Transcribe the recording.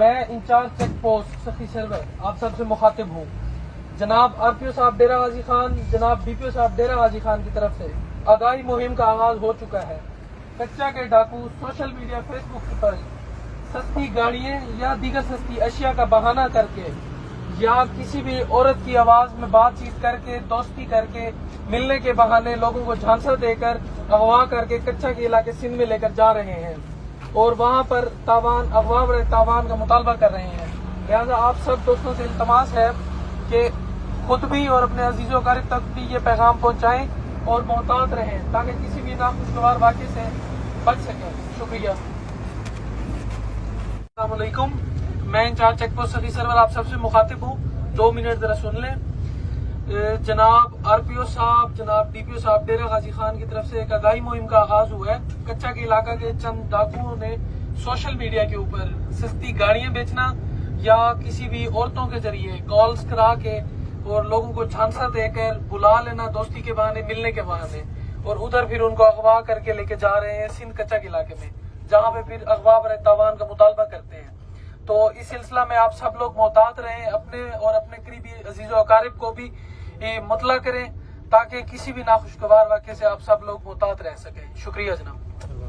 मैं incharge check post Sakhi Sarwar आप सबसे मुखातिब हूँ। जनाब आरपीओ साहब डेरा गाजी खान, जनाब बीपीओ साहब डेरा गाजी खान की तरफ़ से आगाही मुहिम का आगाज़ हो चुका है। कच्चा के डाकू, सोशल मीडिया, फेसबुक पर सस्ती गाड़ियाँ या दीगर सस्ती अशिया का बहाना करके या किसी भी औरत की आवाज़ में बातचीत करके, दोस्ती करके, मिलने के बहाने लोगों को झांसा देकर, अगवा करके कच्चा के इलाके सिंध में लेकर जा रहे हैं। और वहाँ पर तावान अगवा व तावान का मुतालबा कर रहे हैं। लिहाजा आप सब दोस्तों से इल्तमास है कि खुद भी और अपने अजीजों कारब तक भी ये पैगाम पहुंचाएँ और मोहतात रहें, ताकि किसी भी नाखुशगवार वाक़े से बच सकें। शुक्रिया। असलकुम मैं incharge check post Sakhi Sarwar आप सबसे मुखातिब हूँ। दो मिनट जरा सुन लें। जनाब आरपीओ साहब जनाब डीपीओ साहब, डेरा गाजी खान की तरफ़ से एक आगाही मुहिम का आगाज़ हुआ है। कच्चा के इलाका के चंद डाकुओं ने सोशल मीडिया के ऊपर सस्ती गाड़ियाँ बेचना या किसी भी औरतों के ज़रिए कॉल्स करा के और लोगों को झांसा देकर बुला लेना दोस्ती के बहाने, मिलने के बहाने और उधर फिर उनको अगवा करके लेके जा रहे हैं सिंध कच्चा के इलाके में, जहाँ पे फिर अगवा बर तावान का मुतालबा करते हैं। तो इस सिलसिला में आप सब लोग मोहतात रहें, अपने और अपने करीबी अज़ीज़ अकारिब को भी मतला करें। ताकि किसी भी नाखुशगवार वाक्य से आप सब लोग मोहतात रह सकें। शुक्रिया जनाब।